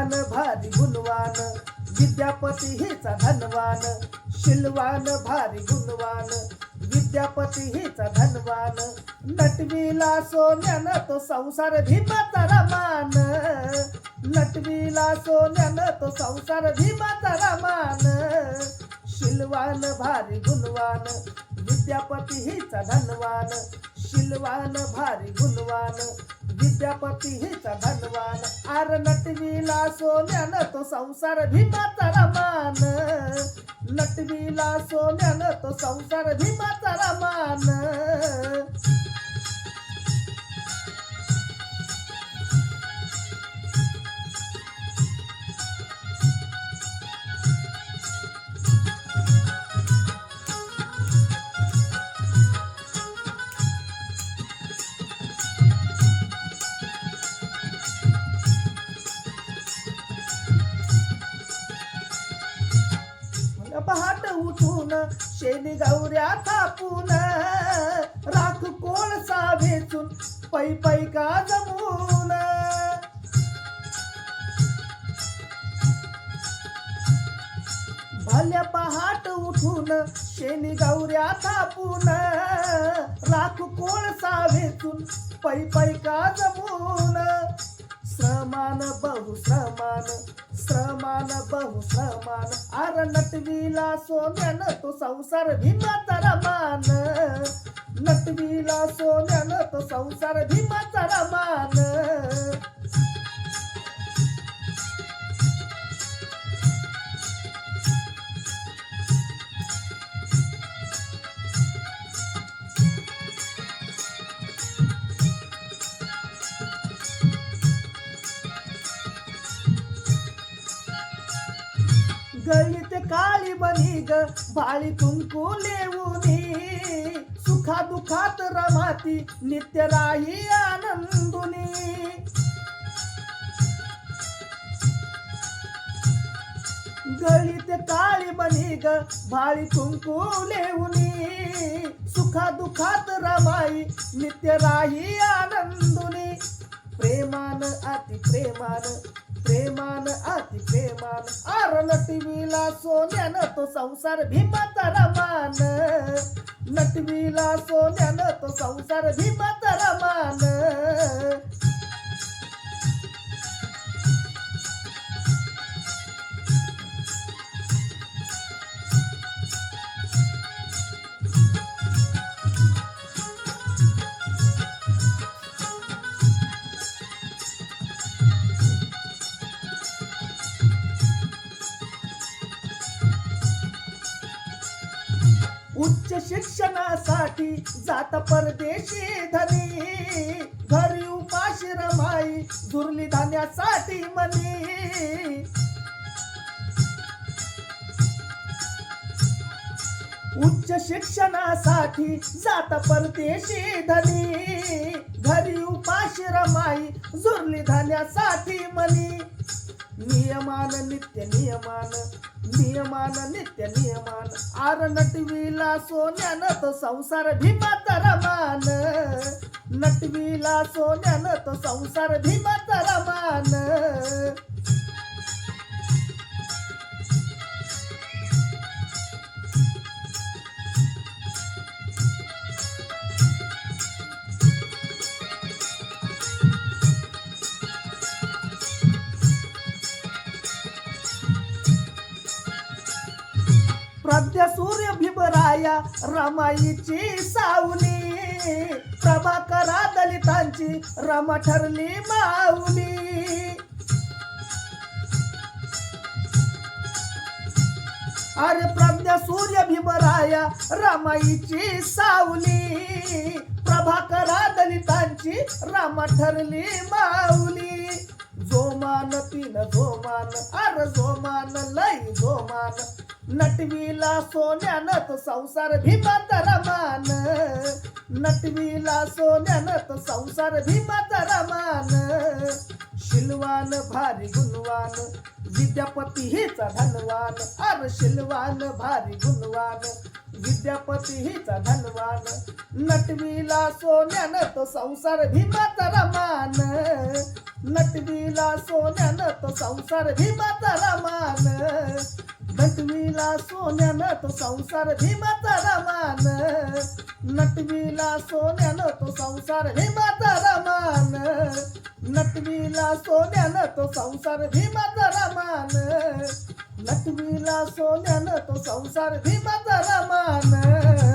शिलवान भारी गुणवान विद्यापती हेचा धनवान शिलवान भारी गुणवान विद्यापती हेचा धनवान. नटविला सोन्यानं तो संसार भीमाचा रमान. नटविला सोन्यानं तो संसार भीमाचा रमान. शिलवान भारी गुणवान विद्यापती हेचा धनवान शिलवान भारी गुणवान विद्यापती हिचा धनवान. आर नटवीला सोन्यान तो संसार भीमाचा रमान. नटवीला सोन्यान तो संसार भीमाचा रमान. उठून शेणी गौऱ्या थापून राख कोळसा वेचून पै पै का जमून. भल्या पहाट उठून शेणी गौऱ्या थापून राख कोळसा वेचून पै पै का जमून. श्रमान बहु श्रमान श्रमान बहु श्रमान आर नटवीला सोन्यानं तो संसार भीमाचा रमान. नटवीला सोन्यानं तो संसार भीमाचा गळीत काळी बनी ग बाळी कुंकू लेऊनी सुखा दुखात रमाती नित्य राही आनंदुनी गळीत काळी बनी ग बाळी कुंकू लेऊनी सुखा दुखात रमाई नित्य राही आनंदुनी प्रेमान अति प्रेमान. प्रेमान अति प्रेमान नटविला सोन्यानं तो संसार भीमाचा रमान. नटविला सोन्यान तो संसार भीमाचा रमान. उच्च शिक्षणासाठी जात परदेशी धनी. घरी उपाशी रमाई दुर्ली धान्यासाठी मनी. उच्च शिक्षणासाठी जात परदेशी धनी. घरी उपाशी रमाई झुरली धान्यासाठी मनी. नियमान नित्य नियमान नियमान नित्य नियमान. आर नटविला सोन्यानं तो संसार भीमाचा रमान नटविला सोन्यानं तो संसार भीमाचा रमान प्रज्ञा सूर्य भीमराया रमाईची सावली. प्रभाकरा दलितांची रमा ठरली माऊली. अरे प्रज्ञा सूर्य भीमराया रमाईची सावली. प्रभाकरा दलितांची रमा ठरली माऊली. जोमान पिन जोमान अर जोमान लई जोमान. नटवीला सोन्यानं तो संसार भीमाचा रमान. नटवीला सोन्यानं तो संसार भीमाचा रमान. शिलवान भारी गुणवान विद्यापती हिचा धनवान. अर शिलवान भारी गुणवान विद्यापती हिचा धनवान. नटवीला सोन्यानं तो संसार भीमाचा रमान. नटवीला सोन्यानं तो संसार भीमाचा रमान. नटवीला सोन्यानं तो संसार भीमाचा रमान. नटवीला सोन्यानं तो संसार भीमाचा रमान. नटवीला सोन्यानं तो संसार भीमाचा रमान. नटवीला सोन्यानं तो संसार भीमाचा रमान.